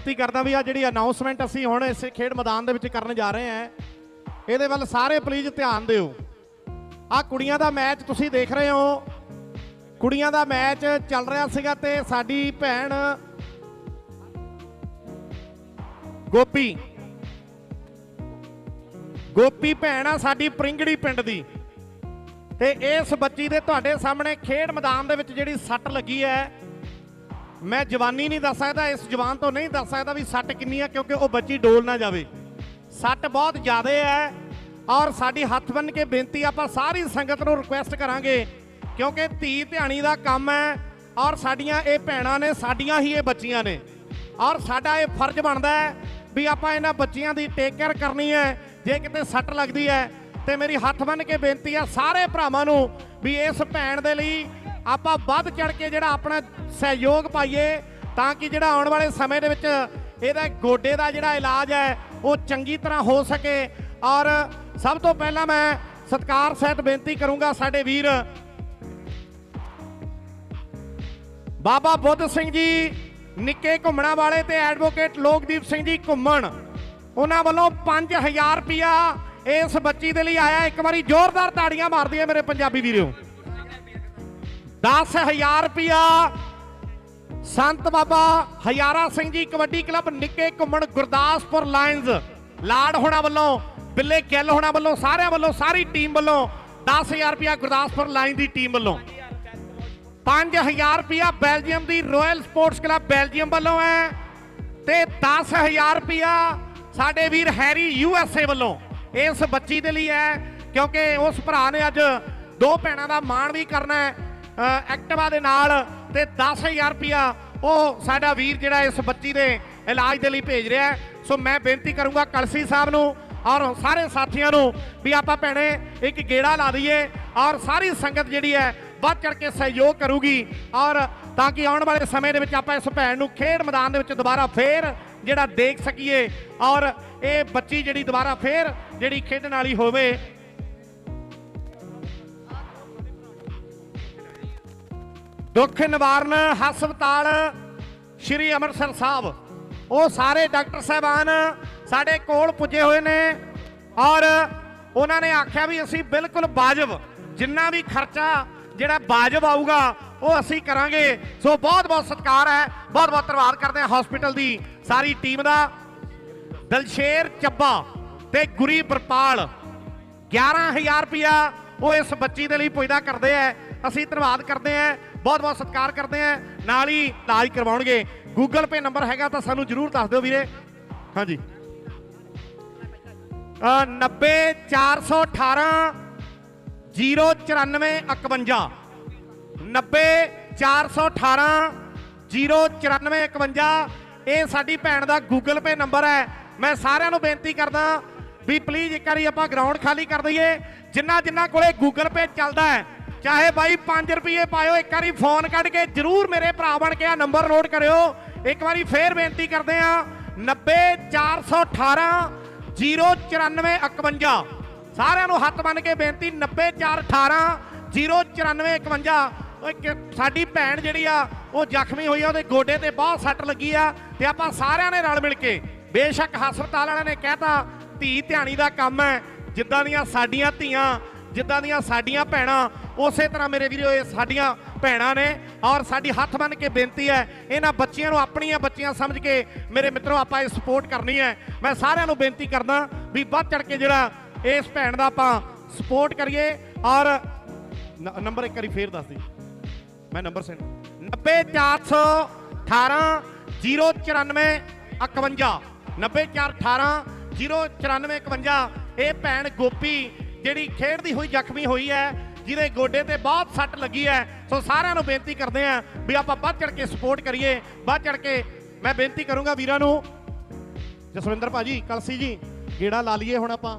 ਬੇਨਤੀ ਕਰਦਾ ਵੀ ਆ ਜਿਹੜੀ ਅਨਾਉਂਸਮੈਂਟ ਅਸੀਂ ਹੁਣ ਇਸ ਖੇਡ ਮੈਦਾਨ ਦੇ ਵਿੱਚ ਕਰਨ ਜਾ ਰਹੇ ਹਾਂ, ਇਹਦੇ ਵੱਲ ਸਾਰੇ ਪਲੀਜ਼ ਧਿਆਨ ਦਿਓ। ਆ ਕੁੜੀਆਂ ਦਾ ਮੈਚ ਤੁਸੀਂ ਦੇਖ ਰਹੇ ਹੋ। ਕੁੜੀਆਂ ਦਾ ਮੈਚ ਚੱਲ ਰਿਹਾ ਸੀਗਾ ਤੇ ਸਾਡੀ ਭੈਣ ਗੋਪੀ। ਗੋਪੀ ਭੈਣ ਆ ਸਾਡੀ ਪ੍ਰਿੰਗੜੀ ਪਿੰਡ ਦੀ। ਤੇ ਇਸ ਬੱਚੀ ਦੇ ਤੁਹਾਡੇ ਸਾਹਮਣੇ ਖੇਡ ਮੈਦਾਨ ਦੇ ਵਿੱਚ ਜਿਹੜੀ ਸੱਟ ਲੱਗੀ ਹੈ ਮੈਂ ਜਵਾਨੀ ਨਹੀਂ ਦੱਸ ਸਕਦਾ, ਇਸ ਜਵਾਨ ਤੋਂ ਨਹੀਂ ਦੱਸ ਸਕਦਾ ਵੀ ਸੱਟ ਕਿੰਨੀ ਹੈ ਕਿਉਂਕਿ ਉਹ ਬੱਚੀ ਡੋਲ ਨਾ ਜਾਵੇ। ਸੱਟ ਬਹੁਤ ਜ਼ਿਆਦਾ ਹੈ ਔਰ ਸਾਡੀ ਹੱਥ ਬੰਨ ਕੇ ਬੇਨਤੀ ਆਪਾਂ ਸਾਰੀ ਸੰਗਤ ਨੂੰ ਰਿਕੁਐਸਟ ਕਰਾਂਗੇ, ਕਿਉਂਕਿ ਧੀ ਧਿਆਣੀ ਦਾ ਕੰਮ ਹੈ ਔਰ ਸਾਡੀਆਂ ਇਹ ਭੈਣਾਂ ਨੇ, ਸਾਡੀਆਂ ਹੀ ਇਹ ਬੱਚੀਆਂ ਨੇ। ਔਰ ਸਾਡਾ ਇਹ ਫਰਜ਼ ਬਣਦਾ ਹੈ ਵੀ ਆਪਾਂ ਇਹਨਾਂ ਬੱਚੀਆਂ ਦੀ ਟੇਕ ਕੇਅਰ ਕਰਨੀ ਹੈ, ਜੇ ਕਿਤੇ ਸੱਟ ਲੱਗਦੀ ਹੈ ਤੇ ਮੇਰੀ ਹੱਥ ਬੰਨ ਕੇ ਬੇਨਤੀ ਆ ਸਾਰੇ ਭਰਾਵਾਂ ਨੂੰ ਵੀ ਇਸ ਭੈਣ ਦੇ ਲਈ ਆਪਾਂ ਵੱਧ ਚੜ ਕੇ ਜਿਹੜਾ ਆਪਣਾ ਸਹਿਯੋਗ ਪਾਈਏ ਤਾਂ ਕਿ ਜਿਹੜਾ ਆਉਣ ਵਾਲੇ ਸਮੇਂ ਦੇ ਵਿੱਚ ਇਹਦਾ ਗੋਡੇ ਦਾ ਜਿਹੜਾ ਇਲਾਜ ਹੈ, ਉਹ ਚੰਗੀ ਤਰ੍ਹਾਂ ਹੋ ਸਕੇ। ਔਰ ਸਭ ਤੋਂ ਪਹਿਲਾਂ ਮੈਂ ਸਤਕਾਰ ਸਹਿਤ ਬੇਨਤੀ ਕਰੂੰਗਾ ਸਾਡੇ ਵੀਰ ਬਾਬਾ ਬੁੱਧ ਸਿੰਘ ਜੀ, ਨਿੱਕੇ ਘੁੰਮਣਾ ਵਾਲੇ ਤੇ ਐਡਵੋਕੇਟ ਲੋਕਦੀਪ ਸਿੰਘ ਜੀ ਘੁੰਮਣ। ਉਹਨਾਂ ਵੱਲੋਂ 5000 ਰੁਪਿਆ ਇਸ ਬੱਚੀ ਦੇ ਲਈ ਆਇਆ ਇੱਕ ਵਾਰੀ ਜ਼ੋਰਦਾਰ ਤਾੜੀਆਂ ਮਾਰਦੀਆਂ ਮੇਰੇ ਪੰਜਾਬੀ ਵੀਰੋ। 10000 ਰੁਪਿਆ ਸੰਤ ਬਾਬਾ ਹਜ਼ਾਰਾ ਸਿੰਘ ਜੀ ਕਬੱਡੀ ਕਲੱਬ ਨਿੱਕੇ ਘੁੰਮਣ ਗੁਰਦਾਸਪੁਰ ਲਾਇਨਜ਼। ਲਾੜ ਹੋਣਾ ਵੱਲੋਂ, ਬਿੱਲੇ ਗਿੱਲ ਹੋਣਾ ਵੱਲੋਂ, ਸਾਰਿਆਂ ਵੱਲੋਂ, ਸਾਰੀ ਟੀਮ ਵੱਲੋਂ 10000 ਰੁਪਿਆ ਗੁਰਦਾਸਪੁਰ ਲਾਈਨ ਦੀ ਟੀਮ ਵੱਲੋਂ। 5000 ਰੁਪਿਆ ਬੈਲਜੀਅਮ ਦੀ ਰਾਇਲ ਸਪੋਰਟਸ ਕਲੱਬ ਬੈਲਜੀਅਮ ਵੱਲੋਂ ਹੈ। ਤੇ 10000 ਰੁਪਿਆ ਸਾਡੇ ਵੀਰ ਹੈਰੀ ਯੂਐਸਏ ਵੱਲੋਂ। ਇਸ ਬੱਚੀ ਦੇ ਲਈ ਹੈ, ਕਿਉਂਕਿ ਉਸ ਭਰਾ ਨੇ ਅੱਜ ਦੋ ਭੈਣਾਂ ਦਾ ਮਾਣ ਵੀ ਕਰਨਾ ਹੈ ਐਕਟਿਵਾ ਦੇ ਨਾਲ ਤੇ 10000 ਰੁਪਿਆ ਉਹ ਸਾਡਾ ਵੀਰ ਜਿਹੜਾ ਇਸ ਬੱਚੀ ਦੇ ਇਲਾਜ ਦੇ ਲਈ ਭੇਜ ਰਿਹਾ ਸੋ ਮੈਂ ਬੇਨਤੀ ਕਰੂੰਗਾ ਕਲਸੀ ਸਾਹਿਬ ਨੂੰ ਔਰ ਸਾਰੇ ਸਾਥੀਆਂ ਨੂੰ ਵੀ ਆਪਾਂ ਭੈਣੇ ਇੱਕ ਗੇੜਾ ਲਾ ਦਈਏ ਔਰ ਸਾਰੀ ਸੰਗਤ ਜਿਹੜੀ ਹੈ ਵੱਧ ਚੜ ਕੇ ਸਹਿਯੋਗ ਕਰੂਗੀ ਔਰ ਤਾਂ ਕਿ ਆਉਣ ਵਾਲੇ ਸਮੇਂ ਦੇ ਵਿੱਚ ਆਪਾਂ ਇਸ ਭੈਣ ਨੂੰ ਖੇਡ ਮੈਦਾਨ ਦੇ ਵਿੱਚ ਦੁਬਾਰਾ ਫੇਰ ਜਿਹੜਾ ਦੇਖ ਸਕੀਏ ਔਰ ਇਹ ਬੱਚੀ ਜਿਹੜੀ ਦੁਬਾਰਾ ਫੇਰ ਜਿਹੜੀ ਖੇਡਣ ਵਾਲੀ ਹੋਵੇ। ਦੁੱਖ ਨਿਵਾਰਨ ਹਸਪਤਾਲ ਸ਼੍ਰੀ ਅੰਮ੍ਰਿਤਸਰ ਸਾਹਿਬ। ਉਹ ਸਾਰੇ ਡਾਕਟਰ ਸਾਹਿਬਾਨ ਸਾਡੇ ਕੋਲ ਪੁੱਜੇ ਹੋਏ ਨੇ ਔਰ ਉਹਨਾਂ ਨੇ ਆਖਿਆ ਵੀ ਅਸੀਂ ਬਿਲਕੁਲ ਵਾਜਬ ਜਿੰਨਾ ਵੀ ਖਰਚਾ ਜਿਹੜਾ ਵਾਜਬ ਆਊਗਾ ਉਹ ਅਸੀਂ ਕਰਾਂਗੇ। ਸੋ ਬਹੁਤ ਬਹੁਤ ਸਤਿਕਾਰ ਹੈ। ਬਹੁਤ ਬਹੁਤ ਧੰਨਵਾਦ ਕਰਦੇ ਹਾਂ ਹਸਪੀਟਲ ਦੀ ਸਾਰੀ ਟੀਮ ਦਾ। ਦਲਸ਼ੇਰ ਚੱਬਾ ਤੇ ਗੁਰੀ ਬਰਪਾਲ। 11000 ਰੁਪਇਆ ਉਹ ਇਸ ਬੱਚੀ ਦੇ ਲਈ ਪੁੱਜਦਾ ਕਰਦੇ ਆ ਅਸੀਂ ਧੰਨਵਾਦ ਕਰਦੇ ਆ ਬਹੁਤ ਬਹੁਤ ਸਤਿਕਾਰ ਕਰਦੇ ਆ ਨਾਲ ਹੀ ਇਲਾਜ ਕਰਵਾਉਣਗੇ। ਗੂਗਲ ਪੇ ਨੰਬਰ ਹੈਗਾ ਤਾਂ ਸਾਨੂੰ ਜਰੂਰ ਦੱਸ ਦਿਓ ਵੀਰੇ। ਹਾਂਜੀ। ਅ 90418 09451 90418 09451 ਇਹ ਸਾਡੀ ਭੈਣ ਦਾ ਗੂਗਲ ਪੇ ਨੰਬਰ ਹੈ। ਮੈਂ ਸਾਰਿਆਂ ਨੂੰ ਬੇਨਤੀ ਕਰਦਾ ਵੀ ਪਲੀਜ਼ ਇੱਕ ਵਾਰੀ ਆਪਾਂ ਗਰਾਊਂਡ ਖਾਲੀ ਕਰ ਦਈਏ। ਜਿੰਨਾ ਜਿੰਨਾ ਕੋਲੇ ਗੂਗਲ ਪੇ ਚੱਲਦਾ ਹੈ, ਚਾਹੇ ਬਾਈ 5 ਰੁਪਏ ਪਾਇਓ, ਇੱਕ ਵਾਰੀ ਫੋਨ ਕੱਢ ਕੇ ਜਰੂਰ ਮੇਰੇ ਭਰਾ ਬਣ ਕੇ ਆ ਨੰਬਰ ਨੋਟ ਕਰਿਓ। ਇੱਕ ਵਾਰੀ ਫੇਰ ਬੇਨਤੀ ਕਰਦੇ ਆ 90418 09451 ਸਾਰਿਆਂ ਨੂੰ ਹੱਥ ਬੰਨ ਕੇ ਬੇਨਤੀ 90418 09451 ਓਏ ਕਿ- ਸਾਡੀ ਭੈਣ ਜਿਹੜੀ ਆ, ਉਹ ਜ਼ਖਮੀ ਹੋਈ ਆ, ਉਹਦੇ ਗੋਡੇ ਤੇ ਬਹੁਤ ਸੱਟ ਲੱਗੀ ਆ ਤੇ ਆਪਾਂ ਸਾਰਿਆਂ ਨੇ ਰਲ ਮਿਲ ਕੇ ਬੇਸ਼ੱਕ ਹਸਪਤਾਲ ਵਾਲਿਆਂ ਨੇ ਕਹਿਤਾ, ਧੀ ਧਿਆਣੀ ਦਾ ਕੰਮ ਹੈ, ਜਿੱਦਾਂ ਦੀਆਂ ਸਾਡੀਆਂ ਧੀਆਂ, ਜਿੱਦਾਂ ਦੀਆਂ ਸਾਡੀਆਂ ਭੈਣਾਂ, ਉਸੇ ਤਰ੍ਹਾਂ ਮੇਰੇ ਵੀਰੋ, ਇਹ ਸਾਡੀਆਂ ਭੈਣਾਂ ਨੇ ਔਰ ਸਾਡੀ ਹੱਥ ਬੰਨ ਕੇ ਬੇਨਤੀ ਹੈ, ਇਹਨਾਂ ਬੱਚਿਆਂ ਨੂੰ ਆਪਣੀਆਂ ਬੱਚੀਆਂ ਸਮਝ ਕੇ ਮੇਰੇ ਮਿੱਤਰੋ, ਆਪਾਂ ਇਹ ਸਪੋਰਟ ਕਰਨੀ ਹੈ। ਮੈਂ ਸਾਰਿਆਂ ਨੂੰ ਬੇਨਤੀ ਕਰਦਾ ਵੀ ਵੱਧ ਚੜ ਕੇ ਜਿਹੜਾ ਇਸ ਭੈਣ ਦਾ ਆਪਾਂ ਸਪੋਰਟ ਕਰੀਏ ਔਰ ਨੰਬਰ ਇੱਕ ਵਾਰੀ ਫੇਰ ਦੱਸ ਦੇ। ਮੈਂ ਨੰਬਰ ਸੈਂਡ 90418 094 51 90418 094 51 ਇਹ ਭੈਣ ਗੋਪੀ ਜਿਹੜੀ ਖੇਡਦੀ ਹੋਈ ਜ਼ਖਮੀ ਹੋਈ ਹੈ, ਜਿਹਦੇ ਗੋਡੇ ਤੇ ਬਹੁਤ ਸੱਟ ਲੱਗੀ ਹੈ। ਸੋ ਸਾਰਿਆਂ ਨੂੰ ਬੇਨਤੀ ਕਰਦੇ ਆਂ ਵੀ ਆਪਾਂ ਵੱਧ ਚੜ ਕੇ ਸਪੋਰਟ ਕਰੀਏ, ਵੱਧ ਚੜ ਕੇ ਮੈਂ ਬੇਨਤੀ ਕਰੂੰਗਾ ਵੀਰਾਂ ਨੂੰ। ਜਸਵਿੰਦਰ ਭਾਜੀ, ਕਲਸੀ ਜੀ, ਗੇੜਾ ਲਾ ਲਈਏ ਹੁਣ ਆਪਾਂ।